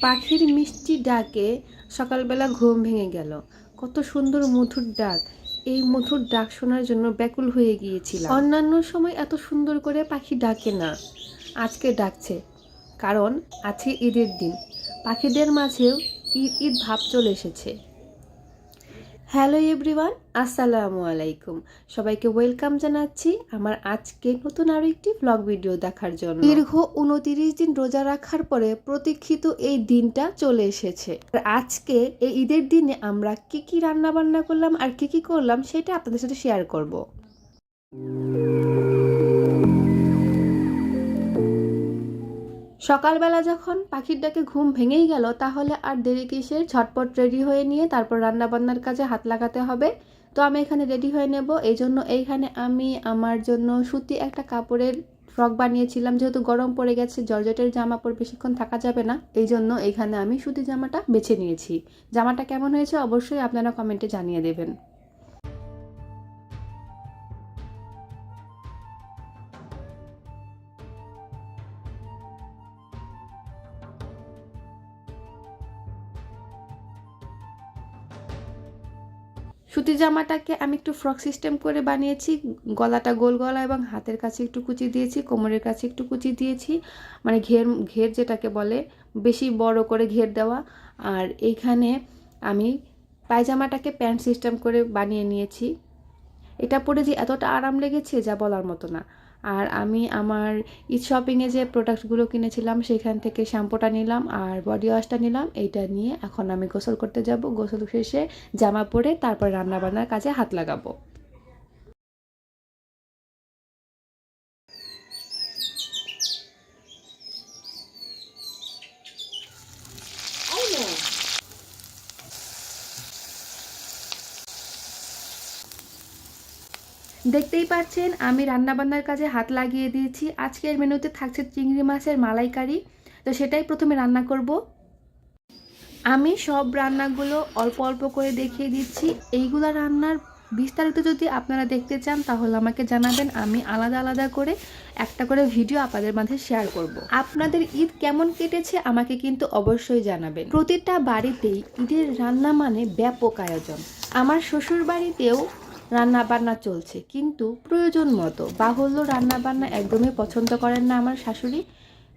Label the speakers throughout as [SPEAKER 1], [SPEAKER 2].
[SPEAKER 1] পাখির মিষ্টি ডাকে সকালবেলা ঘুম ভেঙে গেল। কত সুন্দর মধুর ডাক। এই মধুর ডাক শোনার জন্য ব্যাকুল হয়ে গিয়েছিলাম। অন্যান্য সময় এত সুন্দর করে পাখি ডাকে না। আজকে ডাকছে। কারণ, আছে ঈদের দিন। পাখিদের মাঝেও ঈদ ঈদ ভাব চলে এসেছে। হ্যালো এভরিওয়ান, আসসালামু আলাইকুম। সবাইকে ওয়েলকাম জানাচ্ছি আমার আজকে নতুন আরও একটি ব্লগ ভিডিও দেখার জন্য। দীর্ঘ উনতিরিশ দিন রোজা রাখার পরে প্রতীক্ষিত এই দিনটা চলে এসেছে। আর আজকে এই ঈদের দিনে আমরা কি কি রান্না বান্না করলাম আর কি কি করলাম সেটা আপনাদের সাথে শেয়ার করব। সকালবেলা যখন পাখির ডাকে ঘুম ভেঙেই গেল, তাহলে আর দেরি কিসের? ঝটপট রেডি হয়ে নিয়ে তারপর রান্না বান্নার কাজে হাত লাগাতে হবে। তো আমি এখানে রেডি হয়ে নেব। এই জন্য এইখানে আমি আমার জন্য সুতি একটা কাপড়ের ফ্রক বানিয়েছিলাম। যেহেতু গরম পড়ে গেছে, জর্জেটের জামা পরে বেশিক্ষণ থাকা যাবে না। এই জন্য এইখানে আমি সুতি জামাটা বেছে নিয়েছি। জামাটা কেমন হয়েছে অবশ্যই আপনারা কমেন্টে জানিয়ে দেবেন। সুতি জামাটাকে আমি একটু ফ্রক সিস্টেম করে বানিয়েছি, গলাটা গোল গলা এবং হাতের কাছে একটু কুচি দিয়েছি, কোমরের কাছে একটু কুচি দিয়েছি মানে ঘের ঘের যেটাকে বলে, বেশি বড় করে ঘের দেওয়া। আর এইখানে আমি পায়জামাটাকে প্যান্ট সিস্টেম করে বানিয়ে নিয়েছি। এটা পরে যে এতটা আরাম লেগেছে যা বলার মতো না। আর আমি আমার ঈদ শপিংয়ে যে প্রোডাক্টগুলো কিনেছিলাম, সেখান থেকে শ্যাম্পুটা নিলাম আর বডি ওয়াশটা নিলাম। এইটা নিয়ে এখন আমি গোসল করতে যাব। গোসল শেষে জামা পরে তারপর রান্নাবান্নার কাজে হাত লাগাবো। দেখতেই পাচ্ছেন, আমি রান্নাবান্নার কাজে হাত লাগিয়ে দিয়েছি। আজকের মেনুতে থাকছে চিংড়ি মাছের মালাইকারি। তো সেটাই প্রথমে রান্না করব। আমি সব রান্নাগুলো অল্প অল্প করে দেখিয়ে দিচ্ছি। এইগুলো রান্নার বিস্তারিত যদি আপনারা দেখতে চান, তাহলে আমাকে জানাবেন। আমি আলাদা আলাদা করে একটা করে ভিডিও আপনাদের মাঝে শেয়ার করব। আপনাদের ঈদ কেমন কেটেছে, আমাকে কিন্তু অবশ্যই জানাবেন। প্রতিটা বাড়িতেই ঈদের রান্না মানে ব্যাপক আয়োজন। আমার শ্বশুর বাড়িতেও রান্না বান্না চলছে। কিন্তু প্রয়োজন মতো। বাহুল্য রান্নাবান্না একদমই পছন্দ করেন না আমার শাশুড়ি।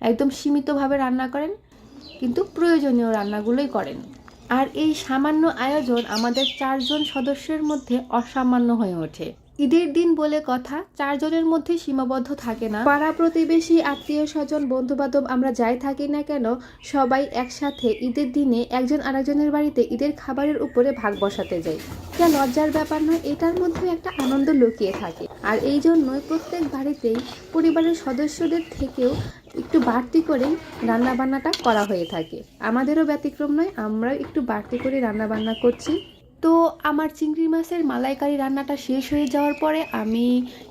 [SPEAKER 1] একদম সীমিতভাবে রান্না করেন, কিন্তু প্রয়োজনীয় রান্নাগুলোই করেন। আর এই সামান্য আয়োজন আমাদের চারজন সদস্যের মধ্যে অসামান্য হয়ে ওঠে। ঈদের দিন বলে কথা, চারজনের মধ্যে সীমাবদ্ধ থাকে না। পাড়া প্রতিবেশী, আত্মীয় স্বজন বন্ধু বান্ধব আমরা যাই থাকি না কেন, সবাই একসাথে ঈদের দিনে একজন আরেকজনের বাড়িতে ঈদের খাবারের উপরে ভাগ বসাতে যাই। যা লজ্জার ব্যাপার নয়, এটার মধ্যে একটা আনন্দ লুকিয়ে থাকে। আর এই জন্যই প্রত্যেক বাড়িতেই পরিবারের সদস্যদের থেকেও একটু বাড়তি করেই রান্নাবান্নাটা করা হয়ে থাকে। আমাদেরও ব্যতিক্রম নয়, আমরাও একটু বাড়তি করে রান্নাবান্না করছি। তো আমার চিংড়ি মাছের মালাইকারি রান্নাটা শেষ হয়ে যাওয়ার পরে আমি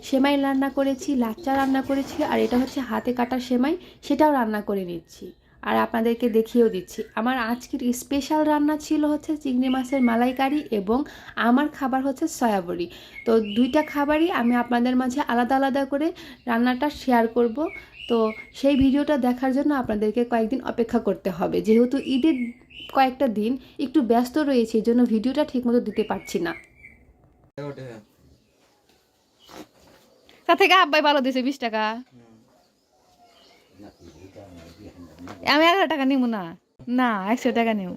[SPEAKER 1] সেমাই রান্না করেছি, লাচ্চা রান্না করেছি, আর এটা হচ্ছে হাতে কাটা সেমাই, সেটাও রান্না করে নিচ্ছি। আর আপনাদেরকে দেখিয়েও দিচ্ছি, আমার আজকের স্পেশাল রান্না ছিল হচ্ছে চিংড়ি মাছের মালাইকারি এবং আমার খাবার হচ্ছে সয়াবড়ি। তো দুইটা খাবারই আমি আপনাদের মাঝে আলাদা আলাদা করে রান্নাটা শেয়ার করব। তো সেই ভিডিওটা দেখার জন্য আপনাদেরকে কয়েকদিন অপেক্ষা করতে হবে। যেহেতু ঈদের কয়েকটা দিন একটু ব্যস্ত রয়েছে এই জন্য ভিডিওটা ঠিকমতো দিতে পারছি না।
[SPEAKER 2] তা থেকে আব্বাই ভালো দিছে বিশ টাকা। আমি এগারো টাকা নিব না। না একশো টাকা নিব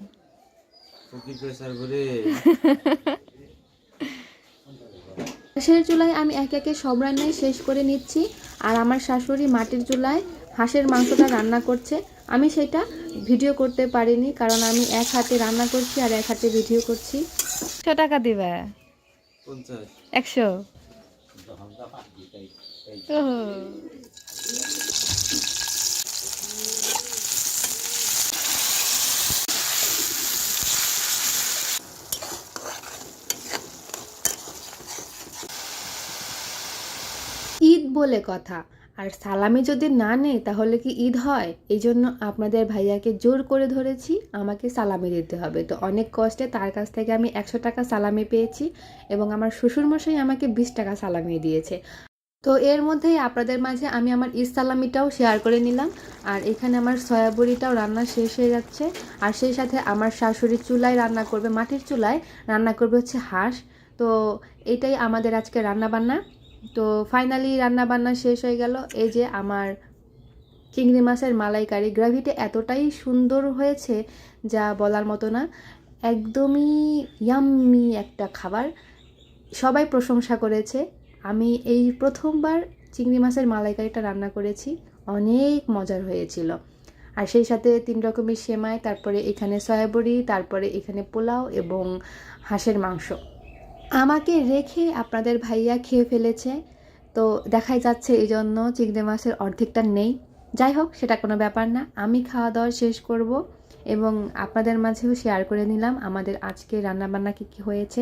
[SPEAKER 1] গ্যাসের চুলায় আমি একে একে সব রান্নাই শেষ করে নিচ্ছি। আর আমার শাশুড়ি মাটির চুলায় হাঁসের মাংসটা রান্না করছে। আমি সেটা ভিডিও করতে পারিনি কারণ আমি এক হাতে রান্না করছি আর এক হাতে ভিডিও করছি।
[SPEAKER 2] একশো টাকা দিবে? একশো? ওহো।
[SPEAKER 1] ঈদ বলে কথা। আর সালামি যদি না নেই, তাহলে কি ঈদ হয়? এই জন্য আপনাদের ভাইয়াকে জোর করে ধরেছি, আমাকে সালামি দিতে হবে। তো অনেক কষ্টে তার কাছ থেকে আমি একশো টাকা সালামি পেয়েছি এবং আমার শ্বশুরমশাই আমাকে বিশ টাকা সালামি দিয়েছে। তো এর মধ্যেই আপনাদের মাঝে আমি আমার ঈদ ইসালামিটাও শেয়ার করে নিলাম। আর এখানে আমার সয়াবড়িটাও রান্না শেষ হয়ে যাচ্ছে। আর সেই সাথে আমার শাশুড়ি চুলায় রান্না করবে, মাটির চুলায় রান্না করবে হচ্ছে হাঁস। তো এটাই আমাদের আজকে রান্না বান্না তো ফাইনালি রান্না বান্না শেষ হয়ে গেল। এই যে আমার চিংড়ি মাছের মালাইকারি। গ্রাভিটা এতটাই সুন্দর হয়েছে যা বলার মতো না। একদমই ইয়াম্মি একটা খাবার। সবাই প্রশংসা করেছে। আমি এই প্রথমবার চিংড়ি মাছের মালাইকারিটা রান্না করেছি। অনেক মজার হয়েছিল। আর সেই সাথে তিন রকমের সেমাই, তারপরে এখানে সয়াবড়ি তারপরে এখানে পোলাও এবং হাঁসের মাংস। আমাকে রেখে আপনাদের ভাইয়া খেয়ে ফেলেছে। তো দেখাই যাচ্ছে এই জন্য চিংড়ি মাছের অর্ধেকটা নেই। যাই হোক সেটা কোনো ব্যাপার না। আমি খাওয়া দাওয়া শেষ করব এবং আপনাদের মাঝেও শেয়ার করে নিলাম আমাদের আজকে রান্নাবান্না কী কী হয়েছে।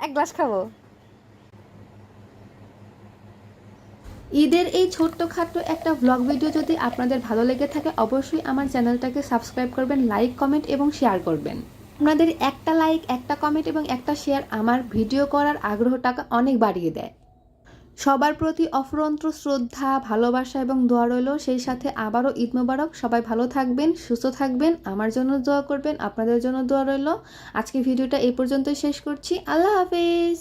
[SPEAKER 2] এক গ্লাস খাব।
[SPEAKER 1] ঈদের এই ছোট্টখাট্ট একটা ভ্লগ ভিডিও যদি আপনাদের ভালো লেগে থাকে অবশ্যই আমার চ্যানেলটাকে সাবস্ক্রাইব করবেন লাইক কমেন্ট এবং শেয়ার করবেন। আপনাদের একটা লাইক একটা কমেন্ট এবং একটা শেয়ার আমার ভিডিও করার আগ্রহটাকে অনেক বাড়িয়ে দেয়। সবার প্রতি অফুরন্ত শ্রদ্ধা, ভালোবাসা এবং দোয়া রইল। সেই সাথে আবারও ঈদ মোবারক। সবাই ভালো থাকবেন, সুস্থ থাকবেন, আমার জন্য দোয়া করবেন, আপনাদের জন্য দোয়া রইল। আজকে ভিডিওটা এই পর্যন্তই শেষ করছি। আল্লাহ হাফিজ।